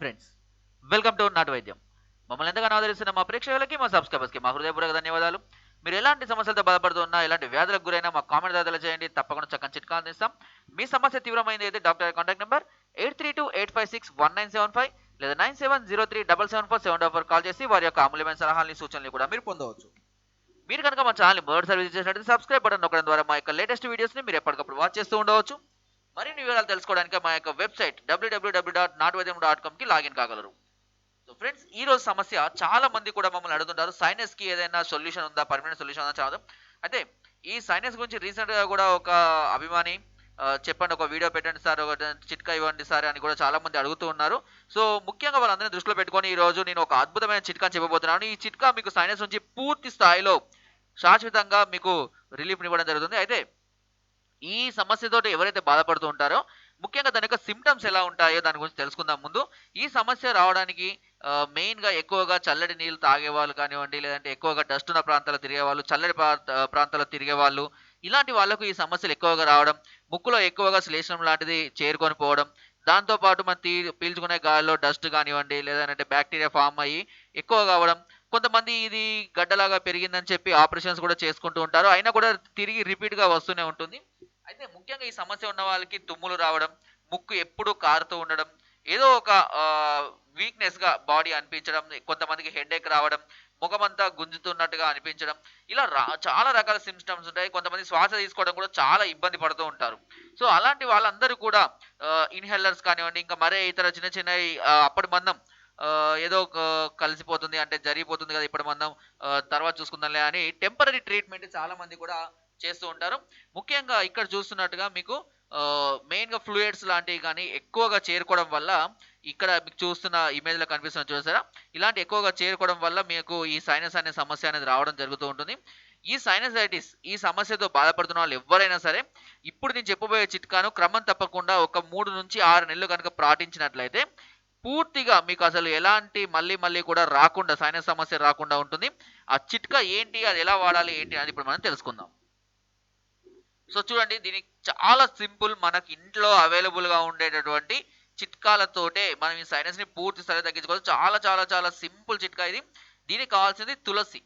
Friends welcome to నాటు వైద్యం మమ్మల్ని ఎంతగానో ఆదరిస్తున్న మా ప్రేక్షకులకి మా సబ్స్క్రైబర్స్కి మా హృదయపూర్వక ధన్యవాదాలు. మీరు ఎలాంటి సమస్యలతో బాధపడుతున్నా ఎలాంటి వ్యాధులకు గురైనా మా కామెంట్ దాదాలు చేయండి తప్పకుండా చక్కని చిట్కా అందిస్తాం. మీ సమస్య తీవ్రమైంది అయితే doctor contact number eight three two eight five six one nine seven five లేదా nine seven zero three double seven four seven double call చేసి వారి యొక్క అమూల్యమైన సలహాలని సూచనలు కూడా మీరు పొందవచ్చు. మీరు కనుక మా ఛానల్ బర్డ్ సర్వీస్ చేసినట్టు సబ్స్క్రైబ్ బటన్ నొక్కడం ద్వారా మా యొక్క లేటెస్ట్ వీడియోస్ని మీరు ఎప్పటికప్పుడు వాచ్ చేస్తూ ఉండవచ్చు. మరిన్ని వివరాలు తెలుసుకోవడానికి మా యొక్క website W W W dot not వైద్యం డాట్ కామ్కి లాగిన్ కాగలరు. సో ఫ్రెండ్స్ ఈ రోజు సమస్య చాలా మంది కూడా మమ్మల్ని అడుగుతుంటారు సైనస్కి ఏదైనా సొల్యూషన్ ఉందా పర్మనెంట్ సొల్యూషన్ ఉందా చాలా అయితే ఈ సైనస్ గురించి రీసెంట్గా కూడా ఒక అభిమాని చెప్పండి ఒక వీడియో పెట్టండి సార్ ఒక చిట్కా ఇవ్వండి సార్ అని కూడా చాలా మంది అడుగుతూ ఉన్నారు. సో ముఖ్యంగా వాళ్ళందరినీ దృష్టిలో పెట్టుకొని ఈ రోజు నేను ఒక అద్భుతమైన చిట్కా చెప్పబోతున్నాను. ఈ చిట్కా మీకు సైనస్ నుంచి పూర్తి స్థాయిలో శాశ్వతంగా మీకు రిలీఫ్ ఇవ్వడం జరుగుతుంది. అయితే ఈ సమస్యతో ఎవరైతే బాధపడుతూ ఉంటారో ముఖ్యంగా దాని యొక్క సిమ్టమ్స్ ఎలా ఉంటాయో దాని గురించి తెలుసుకుందాం ముందు. ఈ సమస్య రావడానికి మెయిన్గా ఎక్కువగా చల్లటి నీళ్ళు తాగే వాళ్ళు కానివ్వండి లేదంటే ఎక్కువగా డస్ట్ ఉన్న ప్రాంతాల్లో తిరిగే వాళ్ళు చల్లటి ప్రాంతాల్లో తిరిగే వాళ్ళు ఇలాంటి వాళ్ళకు ఈ సమస్యలు ఎక్కువగా రావడం ముక్కులో ఎక్కువగా శ్లేషణం లాంటిది చేరుకొని పోవడం దాంతో పాటు మనం తీ పీల్చుకునే గాలిలో డస్ట్ కానివ్వండి లేదంటే బ్యాక్టీరియా ఫామ్ అయ్యి ఎక్కువ కావడం కొంతమంది ఇది గడ్డలాగా పెరిగిందని చెప్పి ఆపరేషన్స్ కూడా చేసుకుంటూ ఉంటారు. అయినా కూడా తిరిగి రిపీట్గా వస్తూనే ఉంటుంది. అయితే ముఖ్యంగా ఈ సమస్య ఉన్న వాళ్ళకి తుమ్ములు రావడం ముక్కు ఎప్పుడూ కారుతూ ఉండడం ఏదో ఒక వీక్నెస్గా బాడీ అనిపించడం కొంతమందికి హెడేక్ రావడం ముఖమంతా గుంజుతున్నట్టుగా అనిపించడం ఇలా రా చాలా రకాల సిమ్టమ్స్ ఉంటాయి. కొంతమంది శ్వాస తీసుకోవడం కూడా చాలా ఇబ్బంది పడుతూ ఉంటారు. సో అలాంటి వాళ్ళందరూ కూడా ఇన్హెల్లర్స్ కానివ్వండి ఇంకా మరే ఇతర చిన్న చిన్న అప్పటి మందం ఏదో ఒక కలిసిపోతుంది అంటే జరిగిపోతుంది కదా ఇప్పుడు మనం తర్వాత చూసుకుందాంలే అని టెంపరీ ట్రీట్మెంట్ చాలా మంది కూడా చేస్తూ ఉంటారు. ముఖ్యంగా ఇక్కడ చూస్తున్నట్టుగా మీకు మెయిన్గా ఫ్లూయిడ్స్ లాంటివి కానీ ఎక్కువగా చేరుకోవడం వల్ల ఇక్కడ మీకు చూస్తున్న ఇమేజ్లో కనిపిస్తున్న చూసారా ఇలాంటి ఎక్కువగా చేరుకోవడం వల్ల మీకు ఈ సైనస్ అనే సమస్య అనేది రావడం జరుగుతూ ఉంటుంది. ఈ సైనసైటిస్ ఈ సమస్యతో బాధపడుతున్న వాళ్ళు ఎవరైనా సరే ఇప్పుడు నేను చెప్పబోయే చిట్కాను క్రమం తప్పకుండా ఒక మూడు నుంచి ఆరు నెలలు కనుక పాటించినట్లయితే పూర్తిగా మీకు అసలు ఎలాంటి మళ్ళీ మళ్ళీ కూడా రాకుండా సైనస్ సమస్య రాకుండా ఉంటుంది. ఆ చిట్కా ఏంటి అది ఎలా వాడాలి ఏంటి అని ఇప్పుడు మనం తెలుసుకుందాం. సో చూడండి దీనికి చాలా సింపుల్ మనకి ఇంట్లో అవైలబుల్గా ఉండేటటువంటి చిట్కాలతోటే మనం ఈ సైనస్ని పూర్తి స్థాయి తగ్గించుకోవచ్చు. చాలా చాలా చాలా సింపుల్ చిట్కా ఇది. దీనికి కావాల్సింది తులసి.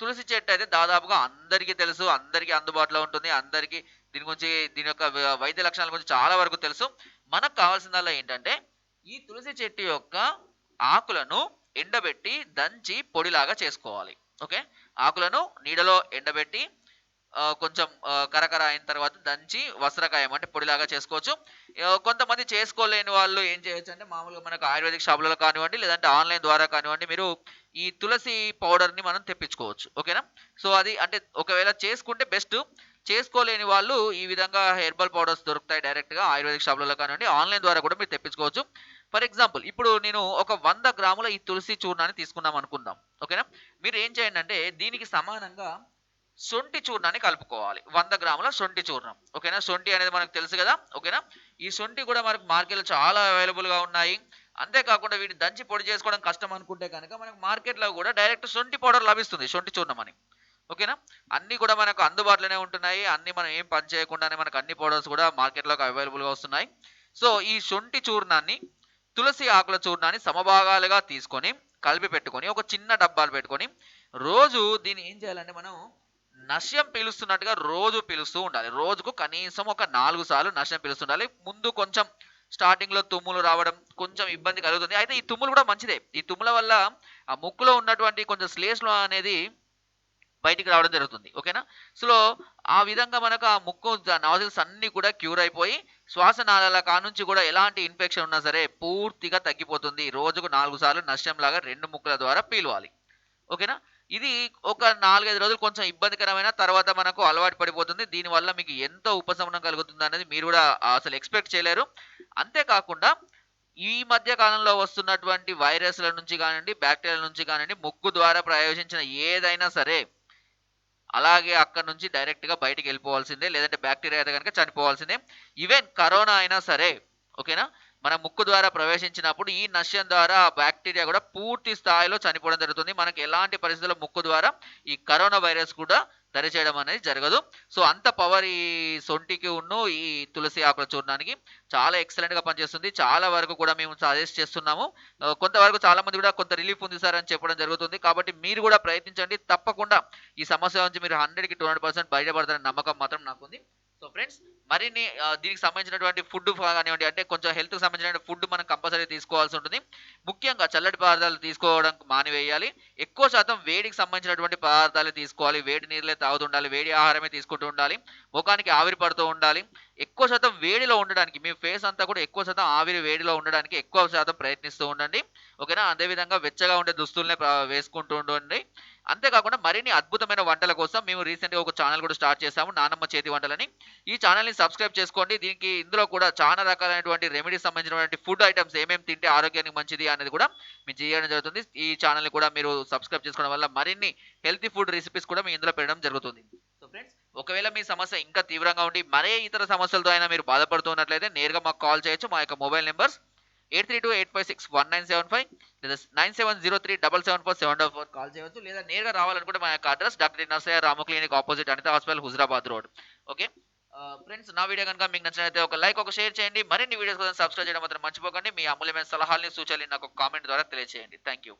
తులసి చెట్టు అయితే దాదాపుగా అందరికీ తెలుసు అందరికీ అందుబాటులో ఉంటుంది అందరికీ దీని గురించి దీని యొక్క వైద్య లక్షణాల గురించి చాలా వరకు తెలుసు. మనకు కావాల్సిందల్లా ఏంటంటే ఈ తులసి చెట్టు యొక్క ఆకులను ఎండబెట్టి దంచి పొడిలాగా చేసుకోవాలి. ఓకే? ఆకులను నీడలో ఎండబెట్టి కొంచెం కరకర అయిన తర్వాత దంచి వస్త్రకాయం అంటే పొడిలాగా చేసుకోవచ్చు. కొంతమంది చేసుకోలేని వాళ్ళు ఏం చేయొచ్చు అంటే మామూలుగా మనకు ఆయుర్వేదిక్ షాపులలో కానివ్వండి లేదంటే ఆన్లైన్ ద్వారా కానివ్వండి మీరు ఈ తులసి పౌడర్ని మనం తెప్పించుకోవచ్చు. ఓకేనా? సో అది అంటే ఒకవేళ చేసుకుంటే బెస్ట్. చేసుకోలేని వాళ్ళు ఈ విధంగా హెర్బల్ పౌడర్స్ దొరుకుతాయి డైరెక్ట్గా ఆయుర్వేదిక్ షాపులలో కానివ్వండి ఆన్లైన్ ద్వారా కూడా మీరు తెప్పించుకోవచ్చు. ఫర్ ఎగ్జాంపుల్ ఇప్పుడు నేను ఒక వంద గ్రాముల ఈ తులసి చూర్ణాన్ని తీసుకున్నాం అనుకుందాం. ఓకేనా? మీరు ఏం చేయండి అంటే దీనికి సమానంగా సొంటి చూర్ణాన్ని కలుపుకోవాలి. వంద గ్రాముల సొంటి చూర్ణం. ఓకేనా? సొంటి అనేది మనకు తెలుసు కదా? ఓకేనా? ఈ సొంటి కూడా మనకు మార్కెట్లో చాలా అవైలబుల్గా ఉన్నాయి. అంతేకాకుండా వీటిని దంచి పొడి చేసుకోవడం కష్టం అనుకుంటే కనుక మనకు మార్కెట్లో కూడా డైరెక్ట్ సొంటి పౌడర్ లభిస్తుంది సొంటి చూర్ణం అని. ఓకేనా? అన్ని కూడా మనకు అందుబాటులోనే ఉంటున్నాయి. అన్ని మనం ఏం పని చేయకుండానే మనకు అన్ని పౌడర్స్ కూడా మార్కెట్లోకి అవైలబుల్గా వస్తున్నాయి. సో ఈ శొంఠి చూర్ణాన్ని తులసి ఆకుల చూర్ణాన్ని సమభాగాలుగా తీసుకొని కలిపి పెట్టుకొని ఒక చిన్న డబ్బాలు పెట్టుకొని రోజు దీన్ని ఏం చేయాలంటే మనం నశ్యం పిలుస్తున్నట్టుగా రోజు పిలుస్తూ ఉండాలి. రోజుకు కనీసం ఒక నాలుగు సార్లు నశ్యం పిలుస్తుండాలి. ముందు కొంచెం స్టార్టింగ్లో తుమ్ములు రావడం కొంచెం ఇబ్బంది కలుగుతుంది. అయితే ఈ తుమ్ములు కూడా మంచిదే. ఈ తుమ్ముల వల్ల ఆ ముక్కులో ఉన్నటువంటి కొంచెం శ్లేష్లో అనేది బయటికి రావడం జరుగుతుంది. ఓకేనా సో ఆ విధంగా మనకు ఆ ముక్కు నాజిల్స్ అన్ని కూడా క్యూర్ అయిపోయి శ్వాసనాళాల కానుంచి కూడా ఎలాంటి ఇన్ఫెక్షన్ ఉన్నా సరే పూర్తిగా తగ్గిపోతుంది. రోజుకు నాలుగు సార్లు నష్టం లాగా రెండు ముక్కుల ద్వారా పీలవాలి. ఓకేనా ఇది ఒక నాలుగైదు రోజులు కొంచెం ఇబ్బందికరమైన తర్వాత మనకు అలవాటు పడిపోతుంది. దీనివల్ల మీకు ఎంతో ఉపశమనం కలుగుతుంది అనేది మీరు కూడా అసలు ఎక్స్పెక్ట్ చేయలేరు. అంతేకాకుండా ఈ మధ్య కాలంలో వస్తున్నటువంటి వైరస్ల నుంచి కానివ్వండి బ్యాక్టీరియా నుంచి కానివ్వండి ముక్కు ద్వారా ప్రయోగించిన ఏదైనా సరే అలాగే అక్కడ నుంచి డైరెక్ట్గా బయటికి వెళ్ళిపోవాల్సిందే లేదంటే బ్యాక్టీరియా అయితే కనుక చనిపోవాల్సిందే. ఈవెన్ కరోనా అయినా సరే ఓకేనా? మన ముక్కు ద్వారా ప్రవేశించినప్పుడు ఈ నశ్యం ద్వారా ఆ బ్యాక్టీరియా కూడా పూర్తి స్థాయిలో చనిపోవడం జరుగుతుంది. మనకి ఎలాంటి పరిస్థితుల్లో ముక్కు ద్వారా ఈ కరోనా వైరస్ కూడా దరి చేయడం అనేది జరగదు. సో అంత పవర్ ఈ సొంటికి ఉన్ను ఈ తులసి ఆకుల చూర్ణానికి చాలా ఎక్సలెంట్గా పనిచేస్తుంది. చాలా వరకు కూడా మేము సజెస్ట్ చేస్తున్నాము. కొంతవరకు చాలా మంది కూడా కొంత రిలీఫ్ ఉంది సార్ అని చెప్పడం జరుగుతుంది. కాబట్టి మీరు కూడా ప్రయత్నించండి. తప్పకుండా ఈ సమస్య నుంచి మీరు హండ్రెడ్కి టూ హండ్రెడ్ పర్సెంట్ బయటపడతారని నమ్మకం మాత్రం నాకుంది. సో ఫ్రెండ్స్ మరిన్ని దీనికి సంబంధించినటువంటి ఫుడ్ కానివ్వండి అంటే కొంచెం హెల్త్కి సంబంధించిన ఫుడ్ మనం కంపల్సరీ తీసుకోవాల్సి ఉంటుంది. ముఖ్యంగా చల్లటి పదార్థాలు తీసుకోవడం మానివేయాలి. ఎక్కువ శాతం వేడికి సంబంధించినటువంటి పదార్థాలు తీసుకోవాలి. వేడి నీళ్ళే తాగుతుండాలి వేడి ఆహారమే తీసుకుంటూ ఉండాలి. ముఖానికి ఆవిరి పడుతూ ఉండాలి. ఎక్కువ శాతం వేడిలో ఉండడానికి మీ ఫేస్ అంతా కూడా ఎక్కువ శాతం ఆవిరి వేడిలో ఉండడానికి ఎక్కువ శాతం ప్రయత్నిస్తూ ఉండండి. ఓకేనా? అదేవిధంగా వెచ్చగా ఉండే దుస్తుల్నే వేసుకుంటూ ఉండండి. అంతేకాకుండా మరిన్ని అద్భుతమైన వంటల కోసం మేము రీసెంట్గా ఒక ఛానల్ కూడా స్టార్ట్ చేసాము నానమ్మ చేతి వంటలని. ఈ ఛానల్ని సబ్స్క్రైబ్ చేసుకోండి. దీనికి ఇందులో కూడా చాలా రకాలైనటువంటి రెమెడీస్ సంబంధించినటువంటి ఫుడ్ ఐటమ్స్ ఏమేమి తింటే ఆరోగ్యానికి మంచిది అనేది కూడా మీరు చేయడం జరుగుతుంది. ఈ ఛానల్ని కూడా మీరు సబ్స్క్రైబ్ చేసుకోవడం వల్ల మరిన్ని హెల్తీ ఫుడ్ రెసిపీస్ కూడా మీ ఇందులో పెట్టడం జరుగుతుంది. సో ఫ్రెండ్స్ ఒకవేళ మీ సమస్య ఇంకా తీవ్రంగా ఉండి మరే ఇతర సమస్యలతో అయినా మీరు బాధపడుతున్నట్లయితే నేరుగా మాకు కాల్ చేయొచ్చు. మా యొక్క mobile numbers eight three two eight five six one nine seven five లేదా nine seven zero three double seven four seven double four call చేయవచ్చు లేదా నేరుగా రావాలనుకుంటే మా యొక్క address doctor Narsaiah Ramu clinic opposite Anitha hospital Huzurabad road. Okay? Friends నా video కనుక మీకు నచ్చినట్లయితే ఒక లైక్ ఒక షేర్ చేయండి. మరిన్ని వీడియోస్ కోసం సబ్స్క్రైబ్ చేయడం మాత్రం మర్చిపోకండి. మీ అమూల్యమైన సలహాలని సూచనలు నాకు కామెంట్ ద్వారా తెలియజేయండి థ్యాంక్ యూ